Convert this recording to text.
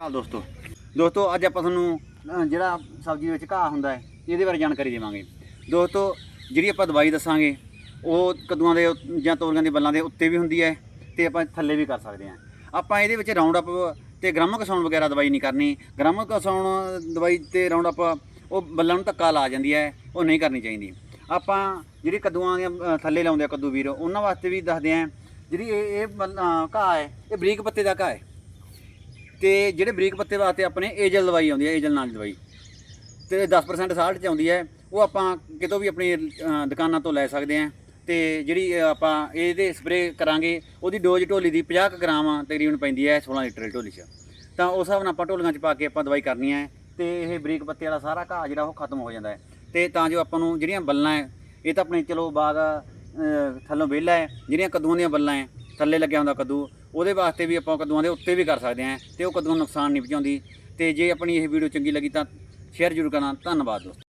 ਹਾਲ ਦੋਸਤੋ। ਦੋਸਤੋ, ਅੱਜ ਆਪਾਂ ਤੁਹਾਨੂੰ ਜਿਹੜਾ ਸਬਜ਼ੀ ਵਿੱਚ ਘਾਹ ਹੁੰਦਾ ਹੈ, ਇਹਦੇ ਬਾਰੇ ਜਾਣਕਾਰੀ ਦੇਵਾਂਗੇ। ਦੋਸਤੋ, ਜਿਹੜੀ ਆਪਾਂ ਦਵਾਈ ਦੱਸਾਂਗੇ, ਉਹ ਕਦੂਆਂ ਦੇ ਜਾਂ ਤੋਲੀਆਂ ਦੇ ਬੱਲਾਂ ਦੇ ਉੱਤੇ ਵੀ ਹੁੰਦੀ ਹੈ ਤੇ ਆਪਾਂ ਥੱਲੇ ਵੀ ਕਰ ਸਕਦੇ ਹਾਂ। ਆਪਾਂ ਇਹਦੇ ਵਿੱਚ ਰਾਉਂਡ ਅਪ ਤੇ ਗ੍ਰਾਮਕ ਕਸਾਉਣ ਵਗੈਰਾ ਦਵਾਈ ਨਹੀਂ ਕਰਨੀ। ਗ੍ਰਾਮਕ ਸੌਣ ਦਵਾਈ ਤੇ ਰਾਉਂਡ ਅਪ ਉਹ ਬੱਲਾਂ ਨੂੰ ਧੱਕਾ ਲਾ ਜਾਂਦੀ ਹੈ, ਉਹ ਨਹੀਂ ਕਰਨੀ ਚਾਹੀਦੀ। ਆਪਾਂ ਜਿਹੜੀ ਕਦੂਆਂ ਦੇ ਥੱਲੇ ਲਾਉਂਦੇ ਆ ਕੱਦੂ ਵੀਰ, ਉਹਨਾਂ ਵਾਸਤੇ ਵੀ ਦੱਸਦੇ ਆਂ ਜਿਹੜੀ ਇਹ ਇਹ ਬੱਲ- ਘਾਹ ਹੈ, ਇਹ ਬਰੀਕ ਪੱਤੇ ਦਾ ਘਾਹ ਹੈ। ਤੇ ਜਿਹੜੇ ਬਰੀਕ ਪੱਤੇ ਵਾਸਤੇ ਆਪਣੇ ਏਜਲ ਦਵਾਈ ਆਉਂਦੀ ਹੈ, ਏਜਲ ਨਾਂ ਦੀ ਦਵਾਈ। ਤੇ 10% ਸਾਲਟ ਚ ਆਉਂਦੀ ਹੈ, ਉਹ ਆਪਾਂ ਕਿਤੋਂ ਵੀ ਆਪਣੀ ਦੁਕਾਨਾਂ ਤੋਂ ਲੈ ਸਕਦੇ ਹਾਂ। ਤੇ ਜਿਹੜੀ ਆਪਾਂ ਇਹਦੇ ਸਪਰੇਅ ਕਰਾਂਗੇ, ਉਹਦੀ ਡੋਜ਼ ਢੋਲੀ ਦੀ 50 ਕੁ ਗ੍ਰਾਮ ਤਕਰੀਬਨ ਪੈਂਦੀ ਹੈ 16 ਲੀਟਰ ਢੋਲੀ 'ਚ। ਤਾਂ ਉਸ ਹਿਸਾਬ ਨਾਲ ਆਪਾਂ ਢੋਲੀਆਂ 'ਚ ਪਾ ਕੇ ਆਪਾਂ ਦਵਾਈ ਕਰਨੀ ਹੈ, ਤੇ ਇਹ ਬਰੀਕ ਪੱਤੇ ਵਾਲਾ ਸਾਰਾ ਘਾਹ ਜਿਹੜਾ ਉਹ ਖਤਮ ਹੋ ਜਾਂਦਾ ਹੈ। ਤੇ ਤਾਂ ਜੋ ਆਪਾਂ ਨੂੰ ਜਿਹੜੀਆਂ ਬੱਲਾਂ ਹੈ, ਇਹ ਤਾਂ ਆਪਣੇ ਚਲੋ ਬਾਗ ਥੱਲੋਂ ਵਿਹਲਾ ਹੈ, ਜਿਹੜੀਆਂ ਕੱਦੂਆਂ ਦੀਆਂ ਬੱਲਾਂ ਹੈ, ਥੱਲੇ ਲੱਗਿਆ ਹੁੰਦਾ ਕੱਦੂ ਉਹਦੇ ਵਾਸਤੇ ਵੀ ਆਪਾਂ ਕੱਦੂਆਂ ਦੇ ਉੱਤੇ ਵੀ ਕਰ ਸਕਦੇ ਹਾਂ ਤੇ ਉਹ ਕੱਦੂਆਂ ਨੁਕਸਾਨ ਨਹੀਂ ਪਹੁੰਚਾਉਂਦੀ। ਤੇ ਜੇ ਆਪਣੀ ਇਹ ਵੀਡੀਓ ਚੰਗੀ ਲੱਗੀ ਤਾਂ ਸ਼ੇਅਰ ਜ਼ਰੂਰ ਕਰਨਾ। ਧੰਨਵਾਦ ਦੋਸਤੋ।